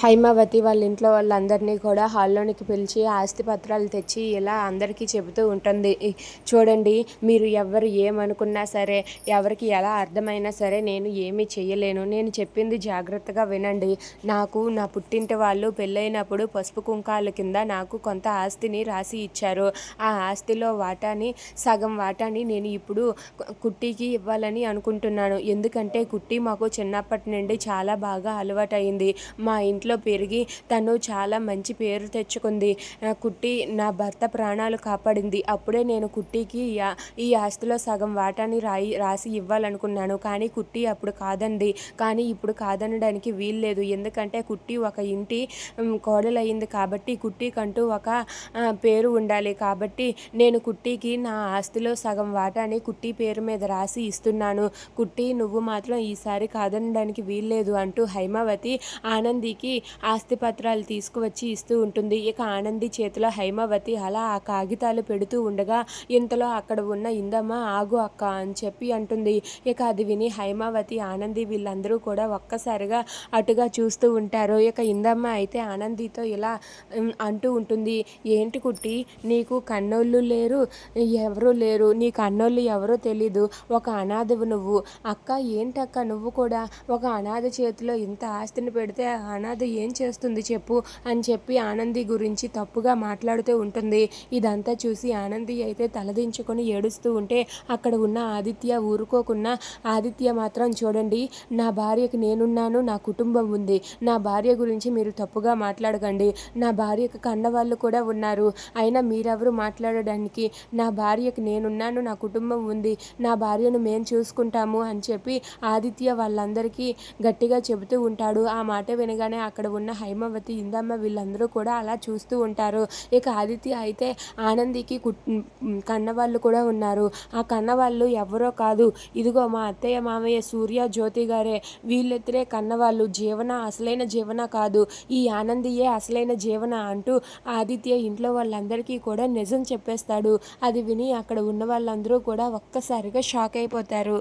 హైమావతి వాళ్ళ ఇంట్లో వాళ్ళందరినీ కూడా హాల్లోనికి పిలిచి ఆస్తి పత్రాలు తెచ్చి ఇలా అందరికీ చెబుతూ ఉంటుంది. చూడండి మీరు ఎవరు ఏమనుకున్నా సరే ఎవరికి ఎలా అర్థమైనా సరే నేను ఏమీ చేయలేను నేను చెప్పింది జాగ్రత్తగా వినండి. నాకు నా పుట్టింటి వాళ్ళు పెళ్ళైనప్పుడు పసుపు కుంకాల కింద నాకు కొంత ఆస్తిని రాసి ఇచ్చారు. ఆ ఆస్తిలో వాటాని సగం వాటాని నేను ఇప్పుడు కుట్టికి ఇవ్వాలని అనుకుంటున్నాను. ఎందుకంటే కుట్టి మాకు చిన్నప్పటి నుండి చాలా బాగా అలవాటైంది. మా ఇంట్లో పెరిగి తను చాలా మంచి పేరు తెచ్చుకుంది. ఆ, కుట్టి నా భర్త ప్రాణాలు కాపాడింది. అప్పుడే నేను కుట్టికి ఈ ఆస్తిలో సగం వాటాని రాయి రాసి ఇవ్వాలనుకున్నాను. కానీ కుట్టి అప్పుడు కాదండి కానీ ఇప్పుడు కాదనడానికి వీల్లేదు. ఎందుకంటే కుట్టి ఒక ఇంటి కోడలయ్యింది కాబట్టి కుట్టికంటూ ఒక పేరు ఉండాలి. కాబట్టి నేను కుట్టికి నా ఆస్తిలో సగం వాటాని కుట్టి పేరు మీద రాసి ఇస్తున్నాను. కుట్టి నువ్వు మాత్రం ఈసారి కాదనడానికి వీల్లేదు అంటూ హైమావతి ఆనందికి ఆస్తి పత్రాలు తీసుకువచ్చి ఇస్తూ ఉంటుంది. ఇక ఆనంది చేతిలో హైమావతి అలా ఆ కాగితాలు పెడుతూ ఉండగా ఇంతలో అక్కడ ఉన్న ఇందమ్మ ఆగు అక్క అని చెప్పి అంటుంది. ఇక అది విని హైమావతి ఆనంది వీళ్ళందరూ కూడా ఒక్కసారిగా అటుగా చూస్తూ ఉంటారు. ఇక ఇందమ్మ అయితే ఆనందితో ఇలా అంటూ ఉంటుంది. ఏంటి కుట్టి నీకు కన్నోళ్ళు లేరు? ఎవరు లేరు? నీ కన్నోళ్ళు ఎవరో తెలీదు. ఒక అనాథవు నువ్వు. అక్క ఏంటక్క నువ్వు కూడా? ఒక అనాథ చేతిలో ఇంత ఆస్తిని పెడితే ఆ అనాథ ఏం చేస్తుంది చెప్పు అని చెప్పి ఆనంది గురించి తప్పుగా మాట్లాడుతూ ఉంటుంది. ఇదంతా చూసి ఆనంది అయితే తలదించుకొని ఏడుస్తూ ఉంటే అక్కడ ఉన్న ఆదిత్య ఊరుకోకున్నా ఆదిత్య మాత్రం చూడండి నా భార్యకి నేనున్నాను నా కుటుంబం ఉంది. నా భార్య గురించి మీరు తప్పుగా మాట్లాడకండి. నా భార్యకు కన్నవాళ్ళు కూడా ఉన్నారు. అయినా మీరెవరు మాట్లాడడానికి? నా భార్యకి నేనున్నాను నా కుటుంబం ఉంది. నా భార్యను మేము చూసుకుంటాము అని చెప్పి ఆదిత్య వాళ్ళందరికీ గట్టిగా చెబుతూ ఉంటాడు. ఆ మాట వినగానే అక్కడ అక్కడ ఉన్న హైమవతి ఇందమ్మ వీళ్ళందరూ కూడా అలా చూస్తూ ఉంటారు. ఇక ఆదిత్య అయితే ఆనందికి కన్నవాళ్ళు కూడా ఉన్నారు. ఆ కన్నవాళ్ళు ఎవరో కాదు. ఇదిగో మా అత్తయ్య మామయ్య సూర్య జ్యోతి గారే. వీళ్ళిద్దరే కన్నవాళ్ళు. జీవన అసలైన జీవన కాదు. ఈ ఆనందియే అసలైన జీవన అంటూ ఆదిత్య ఇంట్లో వాళ్ళందరికీ కూడా నిజం చెప్పేస్తాడు. అది విని అక్కడ ఉన్న వాళ్ళందరూ కూడా ఒక్కసారిగా షాక్ అయిపోతారు.